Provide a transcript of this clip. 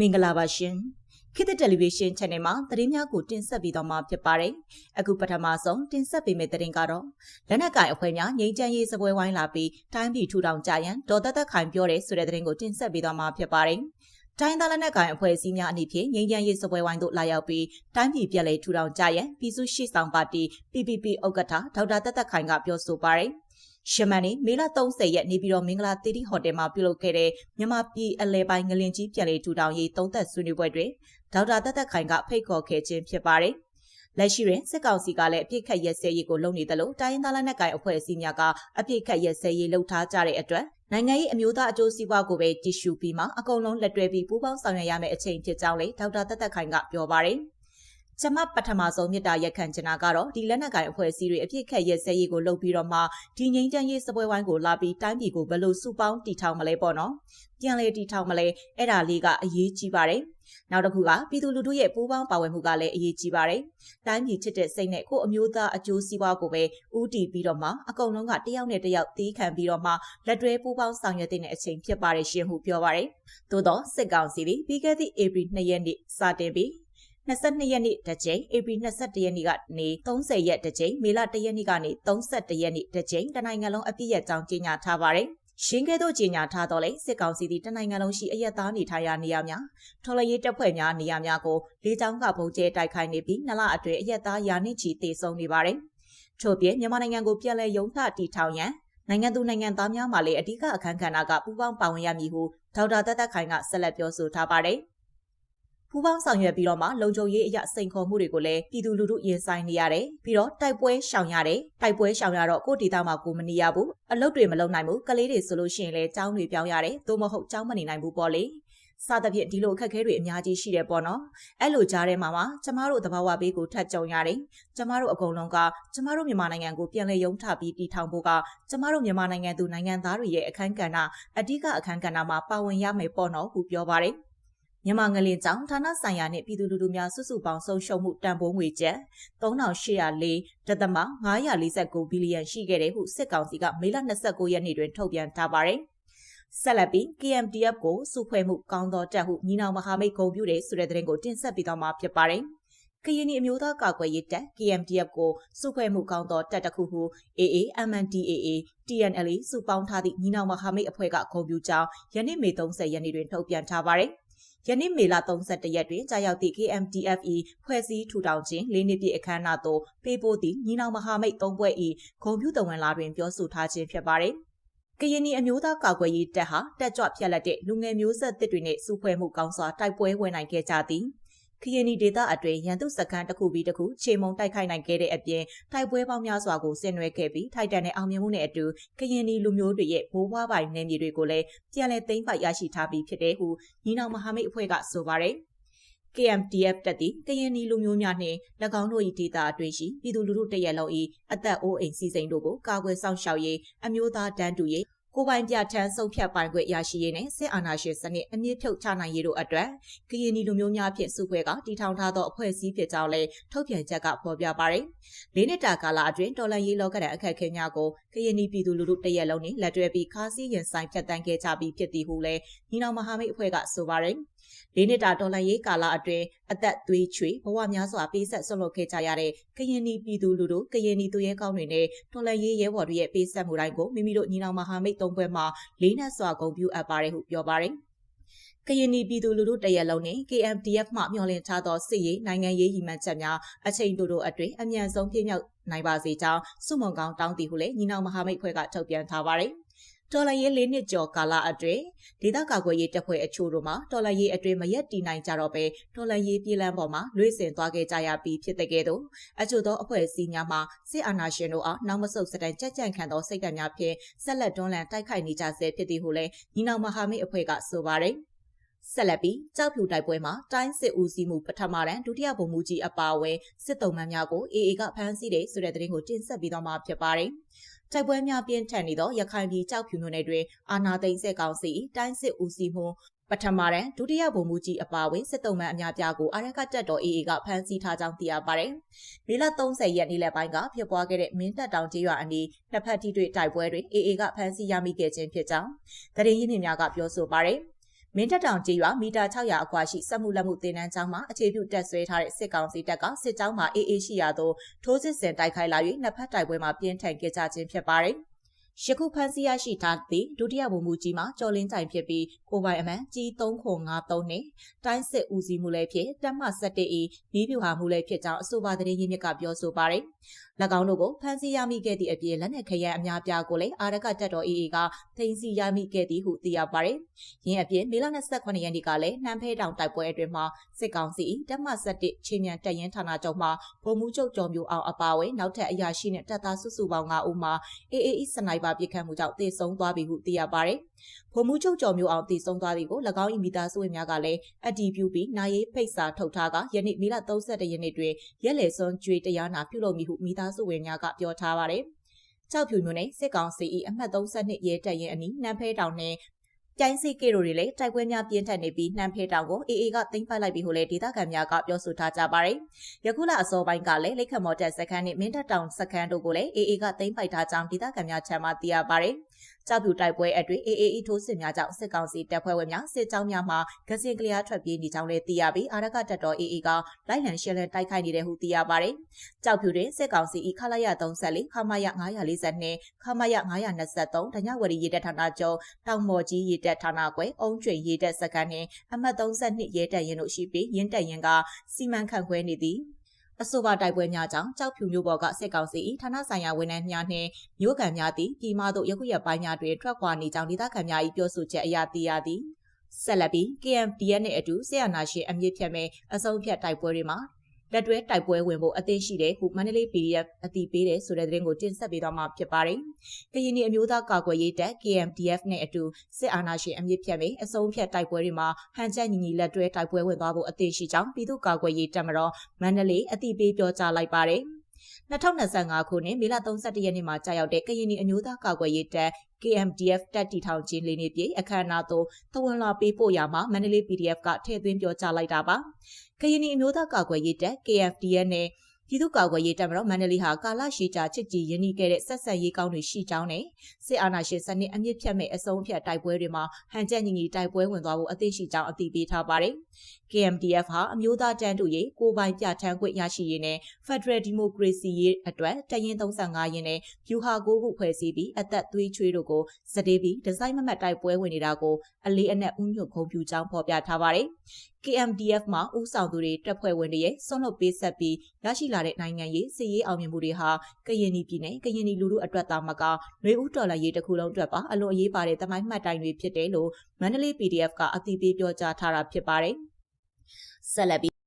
မင်္ဂလာပါရှင်ခေတ်တယ်လီဗီရှင်း channel မှာသတင်းများကိုတင်ဆက်ပေးသွားမှာဖြစ်ပါတယ်အခုပထမဆုံးတင်ဆက်ပေးမယ့်သတင်းကတော့လက်နက်ကင်အဖွဲ့များငြိမ်းချမ်းရေးစပွဲဝိုင်းလာပြီးတိုင်းပြည်ထူထောင်ကြရန်ဒေါ်သက်သက်ခိုင်ပြောတဲ့ဆိုတဲ့သတင်းကိုတင်ဆက်ပေးသွားမှာဖြစ်ပါတယ်တိုင်းသားလက်နက်ကိုင်အဖွဲ့အစည်းများအနေဖြင့်ငြိမ်းချမ်းရေးစပွဲဝိုင်းသို့လာရောက်ပြီးတိုင်းပြည်ပြည်လဲထူထောင်ကြရန်ပြည်သူ့ရှိဆောင်ပါတီ PPP ဥက္ကဋ္ဌဒေါက်တာသက်သက်ခိုင်ကပြောဆိုပါတယ်။ ရှမန်နေမေလ30ရက်နေပြီးတော့မင်္ဂလာတီတီဟိုတယ်မှာပြုလုပ်ခဲ့တဲ့မြန်မာပြည်အလဲပိုင်းငလင်ကြီးပြည်လေထူထောင်ရေးသုံးသက်ဆွေးနွေးပွဲတွင်ဒေါက်တာတက်တက်ခိုင်ကဖိတ်ခေါ်ခဲ့ခြင်းဖြစ်ပါတယ်။လက်ရှိတွင်စစ်ကောင်စီကလည်းအပြစ်ခတ်ရဲစဲရေးကိုလုပ်နေတယ်လို့တိုင်းရင်းသားလက်နက်ကိုင်အဖွဲ့အစည်းများကအပြစ်ခတ်ရဲစဲရေးလှုပ်ထားကြတဲ့အတွက်နိုင်ငံရေးအမျိုးသားအကျိုးစီးပွားကိုပဲတည်ရှုပြီးမှအကုန်လုံးလက်တွဲပြီးပူးပေါင်းဆောင်ရွက်ရမယ့်အချိန်ဖြစ်ကြောင်းလေဒေါက်တာတက်တက်ခိုင်ကပြောပါတယ်။ ကျမပထမဆုံးမြစ်တာရက်ခံချင်တာကတော့ဒီလက်နက်ကိုင်အဖွဲ့အစည်းတွေအပြစ်ခတ်ရက်စဲရေးကိုလုပ်ပြီးတော့မှဒီငိမ့်ချမ်းရေးစပွဲဝိုင်းကိုလာပြီးတိုင်းပြည်ကိုဘယ်လိုစုပေါင်းတီထောင်မလဲပေါ့နော်ပြန်လေတီထောင်မလဲအဲ့ဒါလေးကအရေးကြီးပါတယ်နောက်တစ်ခုကပြည်သူလူထုရဲ့ပူးပေါင်းပါဝင်မှုကလည်းအရေးကြီးပါတယ်။တိုင်းပြည်ချစ်တဲ့စိတ်နဲ့ကိုအမျိုးသားအကျိုးစီးပွားကိုပဲဦးတည်ပြီးတော့မှအကုန်လုံးကတယောက်နဲ့တယောက်တီးခံပြီးတော့မှလက်တွဲပူးပေါင်းဆောင်ရွက်တဲ့အချိန်ဖြစ်ပါတယ်ရှင်ဟုပြောပါတယ်။သို့တော့စစ်ကောင်စီသည်ပြီးခဲ့သည့်ဧပြီ2ရက်နေ့စတင်ပြီး 22ရက်နေ့တစ်ကြိမ်ဧပြီ22ရက်နေ့ကနေ30ရက်တစ်ကြိမ်မေလ1ရက်နေ့ကနေ31ရက်နေ့တစ်ကြိမ်တနိုင်ငံလုံးအပြည့်ရဲ့ကြောင်းကြေညာထားပါတယ်ရှင်းကဲသို့ကြေညာထားတော့လေစစ်ကောင်စီသည်တနိုင်ငံလုံးရှိအရက်သားနေထိုင်ရာနေရာများထော်လရေးတပ်ဖွဲ့များနေရာများကိုလေးချောင်းကပုံကျဲတိုက်ခိုက်နေပြီးနလအတွင်းအရက်သားရာနှင့်ချီတေဆုံးနေပါတယ်။ထို့ပြင်မြန်မာနိုင်ငံကိုပြန်လည်ရုံးထတည်ထောင်ရန်နိုင်ငံသူနိုင်ငံသားများမှလည်းအဓိကအခမ်းကဏ္ဍကပူးပေါင်းပါဝင်ရမည်ဟုဒေါက်တာတက်တက်ခိုင်ကဆက်လက်ပြောဆိုထားပါတယ်။ ပူးပေါင်းဆောင်ရွက်ပြီးတော့မှလုံခြုံရေးအရာစိန်ခေါ်မှုတွေကိုလည်းပြည်သူလူထုရင်ဆိုင်နေရတယ်ပြီးတော့တိုက်ပွဲရှောင်ရတယ်တိုက်ပွဲရှောင်ရတော့ကိုယ့်ဒေသမှာကိုမနေရဘူးအလုပ်တွေမလုပ်နိုင်ဘူးကလေးတွေဆိုလို့ရှိရင်လည်းကျောင်းတွေပြောင်းရတယ်သို့မဟုတ်ကျောင်းမနေနိုင်ဘူးပေါ့လေစသဖြင့်ဒီလိုအခက်အခဲတွေအများကြီးရှိတယ်ပေါ့နော်အဲ့လိုကြားထဲမှာမှကျမတို့သဘာဝဘေးကိုထပ်ကြုံရတယ်ကျမတို့အကုန်လုံးကကျမတို့မြန်မာနိုင်ငံကိုပြန်လည်ရုံးထပြီးတည်ထောင်ဖို့ကကျမတို့မြန်မာနိုင်ငံသူနိုင်ငံသားတွေရဲ့အခမ်းကဏ္ဍအဓိကအခမ်းကဏ္ဍမှာပါဝင်ရမယ်ပေါ့နော်ဟုပြောပါတယ် မြန်မာငလင်ကြောင့်ဌာနဆိုင်ရာနှင့်ပြည်သူလူထုများစုစုပေါင်းဆုံးရှုံးမှုတန်ဖိုးငွေကျပ်3804ဒသမ949ဘီလီယံရှိခဲ့တယ်ဟုစစ်ကောင်စီကမေလ29ရက်နေ့တွင်ထုတ်ပြန်ထားပါတယ်။ဆက်လက်ပြီး KMTF ကိုစုဖွဲ့မှုကောင်းသောတက်ဟုညီနောင်မဟာမိတ်ဂုံပြူတဲ့ဆိုတဲ့သတင်းကိုတင်ဆက်ပေးသွားမှာဖြစ်ပါတယ်။ကရင်အမျိုးသားကာကွယ်ရေးတပ် KMDF ကိုစုဖွဲ့မှုကောင်းသောတပ်တစ်ခုဟု AA MNDAA TNL စုပေါင်းထားသည့်ညီနောင်မဟာမိတ်အဖွဲ့ကဂုဏ်ပြုကြောင်းယနေ့မေ30ရက်နေ့တွင်ထုတ်ပြန်ထားပါတယ်။ ယနေ့မေလ31ရက်တွင်ကြာရောက်သည့် KMTFE ဖွဲ့စည်းထူထောင်ခြင်း၄နှစ်ပြည့်အခမ်းအနားသို့ပေးပို့သည့်ညီနောင်မဟာမိတ်၃ဘွဲ့၏ဂုံပြူတဝန်လာတွင်ပြောဆိုထားခြင်းဖြစ်ပါသည်ကရင်နီအမျိုးသားကာကွယ်ရေးတပ်ဟာတက်ကြွဖြတ်လက်တဲ့လူငယ်မျိုးဆက်တစ်တွေနှင့်စုဖွဲ့မှုကောင်းစွာတိုက်ပွဲဝင်နိုင်ခဲ့ကြသည် ခရီးနီဒေတာအတွင်းရန်သူစခန်းတစ်ခုပြီးတစ်ခုခြေမုံတိုက်ခိုက်နိုင်ခဲ့တဲ့အပြင်တိုက်ပွဲပေါင်းများစွာကိုဆင်နွှဲခဲ့ပြီးထိုက်တန်တဲ့အောင်မြင်မှုနဲ့အတူခရီးနီလူမျိုးတွေရဲ့ဘိုးဘွားပိုင်နယ်မြေတွေကိုလည်းပြန်လည်သိမ်းပိုက်ရရှိထားပြီးဖြစ်တဲ့ဟုညီနောင်မဟာမိတ်အဖွဲ့ကဆိုပါတယ်။ KMTF တက်သည့်ကရင်နီလူမျိုးများနှင့်၎င်းတို့၏ဒေသအတွင်းရှိပြည်သူလူထုတရက်လုံး၏အသက်အိုးအိမ်စီစဉ်တို့ကိုကာကွယ်စောင့်ရှောက်ရေးအမျိုးသားတန်းတူရေး ကိုပိုင်ပြဋ္ဌာန်းဆုံးဖြတ်ပိုင်ခွင့်ရရှိရေးနဲ့စစ်အာဏာရှင်စနစ်အမြင့်ဖြုတ်ချနိုင်ရေးတို့အတွက်ကရင်နီလူမျိုးများဖြင့်စုဖွဲ့ကတည်ထောင်ထားသောအဖွဲ့အစည်းဖြစ်ကြောင်းလည်းထုတ်ပြန်ချက်ကဖော်ပြပါတယ်။လေးနှစ်တာကာလအတွင်းတော်လန်ရေးလောကဒဏ်အခက်အခဲများကိုကရင်နီပြည်သူလူထုတရက်လုံးနှင့်လက်တွဲပြီးခါးစည်းရင်ဆိုင်ဖြတ်တန်းခဲ့ကြပြီးဖြစ်သည်ဟုလည်းညီနောင်မဟာမိတ်အဖွဲ့ကဆိုပါတယ်။လေးနှစ်တာတော်လှန်ရေးကာလအတွင်းအသက်သွေးချွေဘဝများစွာပေးဆက်ဆွတ်လွတ်ခဲ့ကြရတဲ့ကရင်နီပြည်သူလူထုကရင်နီသူရဲကောင်းတွေနဲ့တော်လှန်ရေးရဲဘော်တွေရဲ့ပေးဆက်မှုတိုင်းကိုမိမိတို့ညီနောင်မဟာမိတ်သုံးဘက်မှလေးနက်စွာဂုဏ်ပြုအပ်ပါတယ်ဟုပြောပါတယ်ကရင်နီပြည်သူလူထုတရက်လုံးနဲ့ KMDF မှမျှော်လင့်ထားသောစစ်ရေးနိုင်ငံရေးရည်မှန်းချက်များအချိန်တိုတိုအတွင်းအမြန်ဆုံးပြည့်မြောက်နိုင်ပါစေကြောင်းစုမုံကောင်းတောင်းတည်ဟုလည်းညီနောင်မဟာမိတ်ဖွဲ့ကထုတ်ပြန်ထားပါတယ်။ တော်လရေးလေးနှစ်ကျော်ကာလအတွင်းဒေသကာကွယ်ရေးတပ်ဖွဲ့အချို့တို့မှာတော်လရေးအတွင်းမရက်တီနိုင်ကြတော့ပဲတော်လရေးပြည်လန်းပေါ်မှာလွေ့စင်သွားခဲ့ကြရပြီးဖြစ်တဲ့ကဲ့သို့အချို့သောအဖွဲ့အစည်းများမှာစစ်အာဏာရှင်တို့အားနောက်မဆုတ်စတိုင်ကြက်ကြန့်ခံသောစိတ်ဓာတ်များဖြင့်ဆက်လက်တွန်းလှန်တိုက်ခိုက်နေကြဆဲဖြစ်သည်ဟုလည်းညီနောင်မဟာမိတ်အဖွဲ့ကဆိုပါတယ်ဆက်လက်ပြီးကြောက်ဖြူတိုက်ပွဲမှာတိုင်းစစ်ဦးစီးမှုပထမတန်းဒုတိယဗိုလ်မှူးကြီးအပါအဝင်စစ်တုံးမှန်များကို AA ကဖမ်းဆီးတယ်ဆိုတဲ့သတင်းကိုတင်ဆက်ပြီးတော့မှာဖြစ်ပါတယ်။ တိုက်ပွဲများပြင်းထန်နေသောရခိုင်ပြည်ကြောက်ဖြူမြို့နယ်တွင်အာနာသိန်းစစ်ကောင်စီတိုင်းစစ်ဦးစီးမှုပထမတန်းဒုတိယဗိုလ်မှူးကြီးအပါအဝင်စစ်တုံးမှန်အများပြားကိုအာရကတက်တော် AA ကဖမ်းဆီးထားကြောင်းသိရပါတယ်။မေလ30ရက်နေ့လက်ပိုင်းကဖြစ်ပွားခဲ့တဲ့မင်းတပ်တောင်ကျေးရွာအနီးနှစ်ဖက်ထိတွေ့တိုက်ပွဲတွင် AA ကဖမ်းဆီးရမိခဲ့ခြင်းဖြစ်ကြောင်းတရင်ရင်းမြစ်များကပြောဆိုပါတယ်။ မင်းတပ်တောင်ကြီးရွာမီတာ600အကွာရှိစက်မှုလက်မှုတင်နန်းကျောင်းမှာအခြေပြုတက်ဆွဲထားတဲ့စစ်ကောင်စီတပ်ကစစ်ကြောင်းမှာအေးအေးရှိရာသို့ထိုးစစ်ဆင်တိုက်ခိုက်လာ၍နှစ်ဖက်တိုက်ပွဲမှာပြင်းထန်ခဲ့ကြခြင်းဖြစ်ပါတယ်။ ယခုဖန်စီရရှိထားသည့်ဒုတိယဗိုလ်မှူးကြီးမှာကျော်လင်းကြိုင်ဖြစ်ပြီးကိုပိုင်အမှန်ကြီး3953နဲ့တိုင်းစစ်ဦးစီးမှုလည်းဖြစ်တပ်မ17ဤမိပြူဟာမှုလည်းဖြစ်ကြောင်းအဆိုပါသတင်းရင်းမြစ်ကပြောဆိုပါတယ်။၎င်းတို့ကိုဖမ်းဆီးရမိခဲ့သည့်အပြင်လက်နက်ခရမ်းအများပြားကိုလည်းအာရကတပ်တော် AA ကသိမ်းဆည်းရမိခဲ့သည်ဟုသိရပါတယ်။ယင်းအပြင်မေလ28ရက်နေ့ကလည်းနှမ်းဖဲတောင်တိုက်ပွဲအတွင်းမှာစစ်ကောင်စီတပ်မ17ချင်းမြန်တပ်ရင်းဌာနချုပ်မှဗိုလ်မှူးချုပ်ကျော်မျိုးအောင်အပါအဝင်နောက်ထပ်အရာရှိနဲ့တပ်သားစုစုပေါင်း9ဦးမှာ AAE စနိုက်ပါပစ်ခတ်မှုကြောင့်တေဆုံးသွားပြီဟုသိရပါတယ်။ဗိုလ်မှူးချုပ်ကျော်မျိုးအောင်တည်ဆုံးသွားသည်ကို၎င်း၏မိသားစုဝင်များကလည်းအတည်ပြုပြီးနိုင်ရေးဖိတ်စာထုတ်ထားကယနေ့မေလ31ရက်နေ့တွင်ရက်လည်စွန်ကျွေတရားနာပြုလုပ်မည်ဟုမိသားစုဝင်များကပြောထားပါတယ်။ကြောက်ဖြူမျိုးနဲ့စစ်ကောင်စီ၏အမှတ်32ရဲတပ်ရင်အနီးနန်းဖဲတောင်နှင့် ကျိုင်းစီကေတို့တွေလည်းတိုက်ပွဲများပြင်းထန်နေပြီးနှမ်းဖဲတောင်ကို AA ကသိမ်းပိုက်လိုက်ပြီဟုလည်းဒေသခံများကပြောဆိုထားကြပါတယ်။ယခုလအစောပိုင်းကလည်းလက်ခမော်တက်စခန်းနဲ့မင်းတပ်တောင်စခန်းတို့ကိုလည်း AA ကသိမ်းပိုက်ထားကြောင်းဒေသခံများချမ်းမှသိရပါတယ်။ ကြောက်ဖြူတိုက်ပွဲအတွင်း AAE ထိုးစစ်များကြောင့်စစ်ကောင်စီတပ်ဖွဲ့ဝင်များစစ်ကြောင်းများမှဂစင်ကလျားထွက်ပြေးနေကြောင်းလည်းသိရပြီးအာရကတပ်တော် AA ကလိုက်လံရှယ်လန်တိုက်ခိုက်နေတဲ့ဟုသိရပါတယ်။ကြောက်ဖြူတွင်စစ်ကောင်စီဤခလာရ34ခမရ942ခမရ923ဒညဝရီရေတပ်ဌာနချုပ်တောင်မော်ကြီးရေတပ်ဌာနကွယ်အုံကျွေရေတပ်စခန်းနှင့်အမှတ်32ရဲတပ်ရင်တို့ရှိပြီးရင်းတပ်ရင်ကစီမံခန့်ခွဲနေသည်။ အဆိုပါတိုက်ပွဲများကြောင့်ကြောက်ဖြူမျိုးပေါ်ကစစ်ကောင်စီ၏ဌာနဆိုင်ရာဝန်ထမ်းများနှင့်မျိုးကန်များသည့်ပြည်မသို့ယခုရက်ပိုင်းများတွင်ထွက်ခွာနေကြောင်းဒေသခံများ၏ပြောဆိုချက်အရသိရသည်ဆက်လက်ပြီး KMDN နှင့်အတူဆေးရနာရှင်အမြင့်ဖြတ်မဲ့အစုံဖြတ်တိုက်ပွဲတွေမှာ လက်တွဲတိုက်ပွဲဝင်ဖို့အသင့်ရှိတဲ့ဟုမန္တလေး PDF အတိပေးတယ်ဆိုတဲ့သတင်းကိုတင်ဆက်ပေးသွားမှာဖြစ်ပါတယ်။ကရင်ပြည်အမျိုးသားကာကွယ်ရေးတပ် KMDF နဲ့အတူစစ်အာဏာရှင်အမြင့်ဖြတ်မေအစုံဖြတ်တိုက်ပွဲတွေမှာဟန်ချက်ညီညီလက်တွဲတိုက်ပွဲဝင်သွားဖို့အသင့်ရှိကြောင်းပြည်သူ့ကာကွယ်ရေးတပ်မတော်မန္တလေးအတိပေးပြောကြားလိုက်ပါတယ်။ 2025ခုနှစ်မေလ31ရက်နေ့မှာကြာရောက်တဲ့ကရင်ပြည်အမျိုးသားကာကွယ်ရေးတပ် KMDF တပ်တီထောင်ခြင်းလေးနေပြည်အခမ်းအနားသို့သဝန်လာပေးပို့ရမှာမန္တလေး PDF ကထည့်သွင်းပြောကြားလိုက်တာပါ။ကရင်ပြည်အမျိုးသားကာကွယ်ရေးတပ် KFDN နဲ့ ပြည်သူ့ကာကွယ်ရေးတပ်မတော်မန္တလေးဟာကာလရှည်ကြာချစ်ကြည်ရင်းနှီးခဲ့တဲ့ဆက်ဆက်ရေးကောင်းတွေရှိကြောင်းနဲ့စစ်အာဏာရှင်စနစ်အမြင့်ဖြတ်မဲ့အဆုံးဖြတ်တိုက်ပွဲတွေမှာဟန်ချက်ညီညီတိုက်ပွဲဝင်သွားဖို့အသင့်ရှိကြောင်းအသိပေးထားပါတယ်။ KMDF ဟာအမျိုးသားတန်းတူရေးကိုပိုင်ပြဋ္ဌာန်းခွင့်ရရှိရေးနဲ့ Federal Democracy ရေးအတွက်တရင်35ရင်းနဲ့ဖြူဟာကိုခုဖွဲ့စည်းပြီးအသက်သွေးချွေးတို့ကိုစတေးပြီးဒီဇိုင်းမမတ်တိုက်ပွဲဝင်နေတာကိုအလေးအနက်ဥညွတ်ခုံပြူကြောင်းဖော်ပြထားပါတယ်။ KMDF မှာဥဆောင်သူတွေတပ်ဖွဲ့ဝင်တွေရဲ့ဆွန့်လွတ်ပေးဆက်ပြီးရရှိလာတဲ့နိုင်ငံရေးစစ်ရေးအောင်မြင်မှုတွေဟာကရင်ပြည်နယ်ကရင်လူထုအတွက်သာမကຫນွေဦးတော်လှန်ရေးတစ်ခုလုံးအတွက်ပါအလွန်အရေးပါတဲ့တမိုင်းမှတ်တိုင်တွေဖြစ်တယ်လို့မန္တလေး PDF ကအသိပေးပြောကြားထားတာဖြစ်ပါတယ်။ဆက်လက်ပြီး